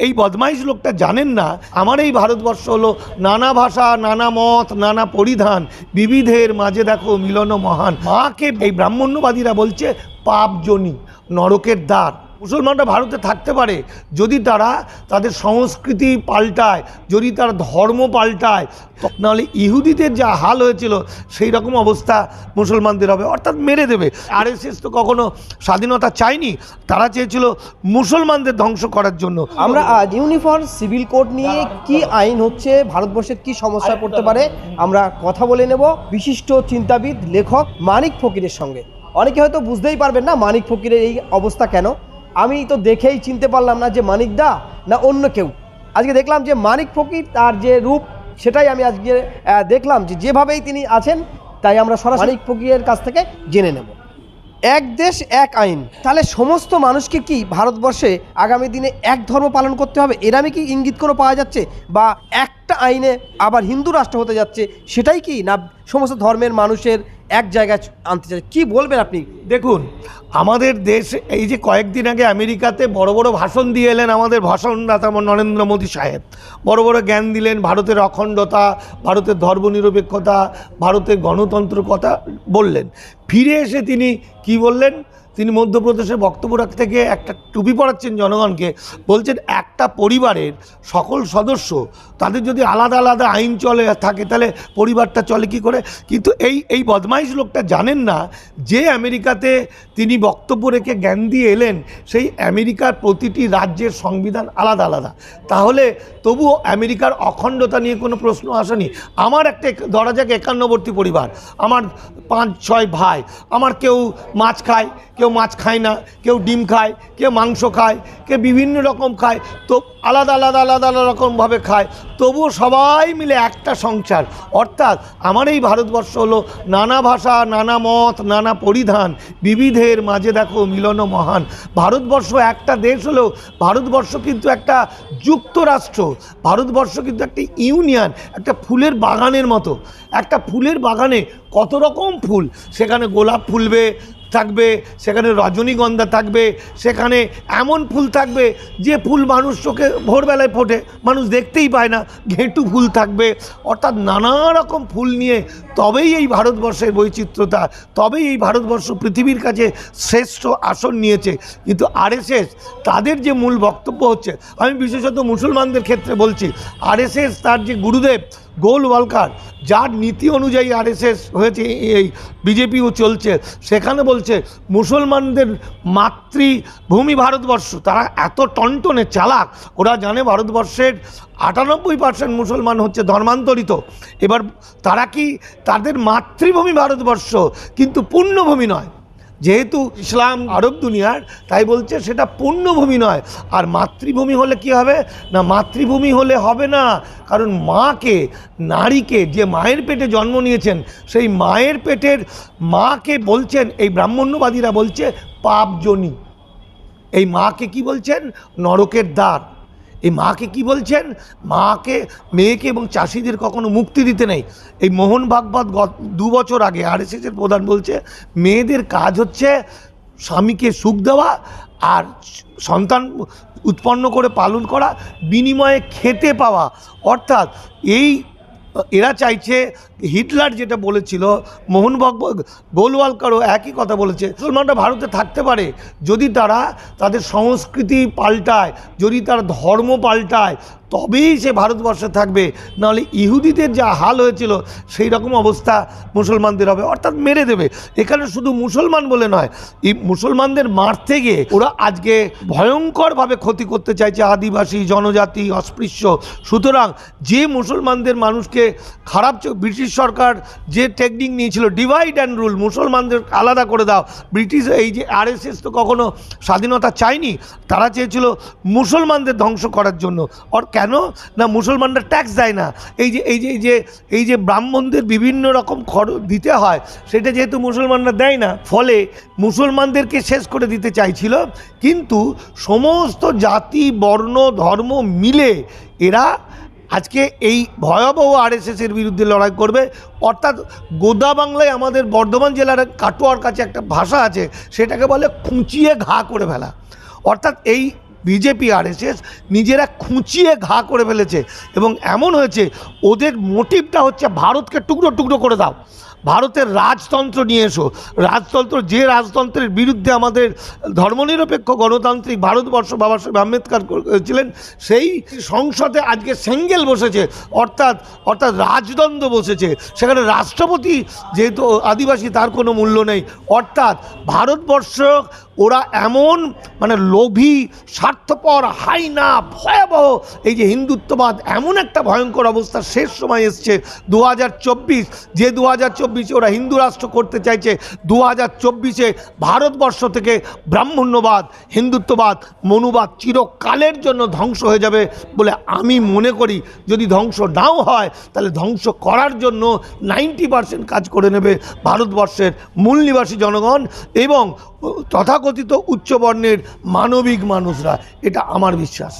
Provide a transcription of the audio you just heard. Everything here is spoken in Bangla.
এই বদমাইশ লোকটা জানেন না? আমার এই ভারতবর্ষ হলো নানা ভাষা, নানা মত, নানা পরিধান, বিবিধের মাঝে দেখো মিলন মহান। মাকে, এই ব্রাহ্মণ্যবাদীরা বলছে পাপজনী, নরকের দ্বার। মুসলমানরা ভারতে থাকতে পারে যদি তারা তাদের সংস্কৃতি পাল্টায় যদি তার ধর্ম পাল্টায় নাহলে ইহুদিদের যা হাল হয়েছিল সেই রকম অবস্থা মুসলমানদের হবে অর্থাৎ মেরে দেবে। আরএসএস তো কখনো স্বাধীনতা চায়নি তারা চেয়েছিল মুসলমানদের ধ্বংস করার জন্য। আমরা আজ ইউনিফর্ম সিভিল কোড নিয়ে কি আইন হচ্ছে ভারতবর্ষের কি সমস্যায় পড়তে পারে আমরা কথা বলে নেব বিশিষ্ট চিন্তাবিদ লেখক মানিক ফকিরের সঙ্গে। অনেকে হয়তো বুঝতেই পারবেন না মানিক ফকিরের এই অবস্থা কেন। আমি তো দেখেই চিনতে পারলাম না যে মানিক দা না অন্য কেউ। আজকে দেখলাম যে মানিক ফকির তার যে রূপ সেটাই আমি আজকে দেখলাম যে যেভাবেই তিনি আছেন তাই আমরা সরাসরি মানিক ফকিরের কাছ থেকে জেনে নেব। এক দেশ এক আইন। তাহলে সমস্ত মানুষকে কি ভারতবর্ষে আগামী দিনে এক ধর্ম পালন করতে হবে? এরামে কি ইঙ্গিত কোনো পাওয়া যাচ্ছে? বা একটা আইনে আবার হিন্দু রাষ্ট্র হতে যাচ্ছে সেটাই কি? না সমস্ত ধর্মের মানুষের এক জায়গায় আনতে চাই। কি বলবেন আপনি? দেখুন, আমাদের দেশ এই যে কয়েকদিন আগে আমেরিকাতে বড় বড় ভাষণ দিয়ে এলেন আমাদের ভাষণদাতা নরেন্দ্র মোদী সাহেব। বড় বড় জ্ঞান দিলেন ভারতের অখণ্ডতা, ভারতের ধর্মনিরপেক্ষতা, ভারতের গণতন্ত্র কথা বললেন। ফিরে এসে তিনি কি বললেন? তিনি মধ্যপ্রদেশে বক্তব্য রাখতে গিয়ে একটা টুপি পড়াচ্ছেন জনগণকে, বলছেন একটা পরিবারের সকল সদস্য তাদের যদি আলাদা আলাদা আইন চলে, থাকে তাহলে পরিবারটা চলে কি করে? কিন্তু এই এই বদমাইশ লোকটা জানেন না যে আমেরিকাতে তিনি বক্তব্য রেখে জ্ঞান দিয়ে এলেন, সেই আমেরিকার প্রতিটি রাজ্যের সংবিধান আলাদা আলাদা। তাহলে তবুও আমেরিকার অখণ্ডতা নিয়ে কোনো প্রশ্ন আসেনি। আমার একটা এক- ধরা যাক একান্নবর্তী পরিবার, আমার পাঁচ, ছয় ভাই, আমার কেউ মাছ খায়, কেউ মাছ খায় না, কেউ ডিম খায়, কেউ মাংস খায়, কেউ বিভিন্ন রকম খায়, তো আলাদা আলাদা আলাদা আলাদা রকমভাবে খায়। তবুও সবাই মিলে একটা সংসার। অর্থাৎ আমার এই ভারতবর্ষ হলো নানা ভাষা, নানা মত, নানা পরিধান, বিবিধের মাঝে দেখো মিলন মহান। ভারতবর্ষ একটা দেশ হলেও ভারতবর্ষ কিন্তু একটা যুক্তরাষ্ট্র, ভারতবর্ষ কিন্তু একটা ইউনিয়ন, একটা ফুলের বাগানের মতো। একটা ফুলের বাগানে কত রকম ফুল, সেখানে গোলাপ ফুলবে থাকবে, সেখানে রজনীগন্ধা থাকবে, সেখানে এমন ফুল থাকবে যে ফুল মানুষ চোখে ভোরবেলায় ফোটে, মানুষ দেখতেই পায় না, ঘেঁটু ফুল থাকবে। অর্থাৎ নানা রকম ফুল নিয়ে তবেই এই ভারতবর্ষের বৈচিত্র্যতা, তবেই এই ভারতবর্ষ পৃথিবীর কাছে শ্রেষ্ঠ আসন নিয়েছে। কিন্তু আরএসএস তাদের যে মূল বক্তব্য হচ্ছে, আমি বিশেষত মুসলমানদের ক্ষেত্রে বলছি, আরএসএস তার যে গুরুদেব গোল ওয়ালকার যার নীতি অনুযায়ী আরএসএস হয়েছে, এই বিজেপিও চলছে, সেখানে বলছে, মুসলমানদের মাতৃভূমি ভারতবর্ষ, তারা এত টনটনে চালাক, ওরা জানে ভারতবর্ষের আটানব্বই পার্সেন্ট মুসলমান হচ্ছে ধর্মান্তরিত। এবার তারা কি তাদের মাতৃভূমি ভারতবর্ষ, কিন্তু পূর্ণভূমি নয়? যেহেতু ইসলাম আরব দুনিয়ার, তাই বলছে সেটা পূর্ণভূমি নয়। আর মাতৃভূমি হলে কি হবে? না, মাতৃভূমি হলে হবে না। কারণ মাকে, নারীকে যে মায়ের পেটে জন্ম নিয়েছেন, সেই মায়ের পেটের মাকে বলছেন, এই ব্রাহ্মণ্যবাদীরা বলছে, পাপজনী। এই মাকে কি বলছেন? নরকের দ্বার। এই মাকে কি বলছেন? মাকে, মেয়েকে এবং চাষিদের কখনো মুক্তি দিতে নেই। এই মোহন ভাগবত গত বছর আগে আরএসএসের প্রধান বলছে, মেয়েদের কাজ হচ্ছে স্বামীকে সুখ দেওয়া আর সন্তান উৎপন্ন করে পালন করা, বিনিময়ে খেতে পাওয়া। অর্থাৎ এই, এরা চাইছে হিটলার যেটা বলেছিল, মোহন গোলওয়ালকারও একই কথা বলেছে, মুসলমানরা ভারতে থাকতে পারে যদি তারা তাদের সংস্কৃতি পাল্টায়, যদি তারা ধর্ম পাল্টায়, তবেই সে ভারতবর্ষে থাকবে। নাহলে ইহুদিদের যা হাল হয়েছিল, সেই রকম অবস্থা মুসলমানদের হবে, অর্থাৎ মেরে দেবে। এখানে শুধু মুসলমান বলে নয়, এই মুসলমানদের মারতে গিয়ে ওরা আজকে ভয়ঙ্করভাবে ক্ষতি করতে চাইছে আদিবাসী, জনজাতি, অস্পৃশ্য। সুতরাং যে মুসলমানদের মানুষকে খারাপ চো- ব্রিটিশ সরকার যে টেকনিক নিয়েছিল ডিভাইড অ্যান্ড রুল মুসলমানদের আলাদা করে দাও। ব্রিটিশ এই যে আরএসএস তো কখনো স্বাধীনতা চায়নি, তারা চেয়েছিল মুসলমানদের ধ্বংস করার জন্য। আর কেন? না, মুসলমানরা ট্যাক্স দেয় না। এই যে এই যে এই যে এই যে ব্রাহ্মণদের বিভিন্ন রকম খরচ দিতে হয়, সেটা যেহেতু মুসলমানরা দেয় না, ফলে মুসলমানদেরকে শেষ করে দিতে চাইছিল। কিন্তু সমস্ত জাতি, বর্ণ, ধর্ম মিলে এরা আজকে এই ভয়াবহ আরএসএসের বিরুদ্ধে লড়াই করবে। অর্থাৎ গোদা বাংলায় আমাদের বর্ধমান জেলার কাটোয়ার কাছে একটা ভাষা আছে, সেটাকে বলে খুঁচিয়ে ঘা করে ফেলা। অর্থাৎ এই বিজেপি আর নিজেরা খুঁচিয়ে ঘা করে ফেলেছে। এবং এমন হয়েছে, ওদের মোটিভটা হচ্ছে ভারতকে টুকরো টুকরো করে দাও। ভারতের রাজতন্ত্র নিয়ে এসো। রাজতন্ত্র, যে রাজতন্ত্রের বিরুদ্ধে আমাদের ধর্মনিরপেক্ষ গণতান্ত্রিক ভারতবর্ষ বাবা সাহেব আম্বেদকর করেছিলেন সেই সংসদে আজকে সেঙ্গেল বসেছে, অর্থাৎ অর্থাৎ রাজদ্বন্দ্ব বসেছে। সেখানে রাষ্ট্রপতি যেহেতু আদিবাসী, তার কোনো মূল্য নেই। অর্থাৎ ভারতবর্ষ ওরা এমন মানে লোভী, স্বার্থপর, হাইনা, ভয়াবহ, এই যে হিন্দুত্ববাদ এমন একটা ভয়ঙ্কর অবস্থা শেষ সময় এসছে দু যে দু হাজার ওরা হিন্দু রাষ্ট্র করতে চাইছে দু হাজার ভারতবর্ষ থেকে ব্রাহ্মণ্যবাদ, হিন্দুত্ববাদ, মনুবাদ চিরকালের জন্য ধ্বংস হয়ে যাবে বলে আমি মনে করি। যদি ধ্বংস নাও হয়, তাহলে ধ্বংস করার জন্য নাইনটি পার্সেন্ট কাজ করে নেবে ভারতবর্ষের মূল নিবাসী জনগণ এবং তথাকথিত উচ্চবর্ণের মানবিক মানুষরা এটা আমার বিশ্বাস।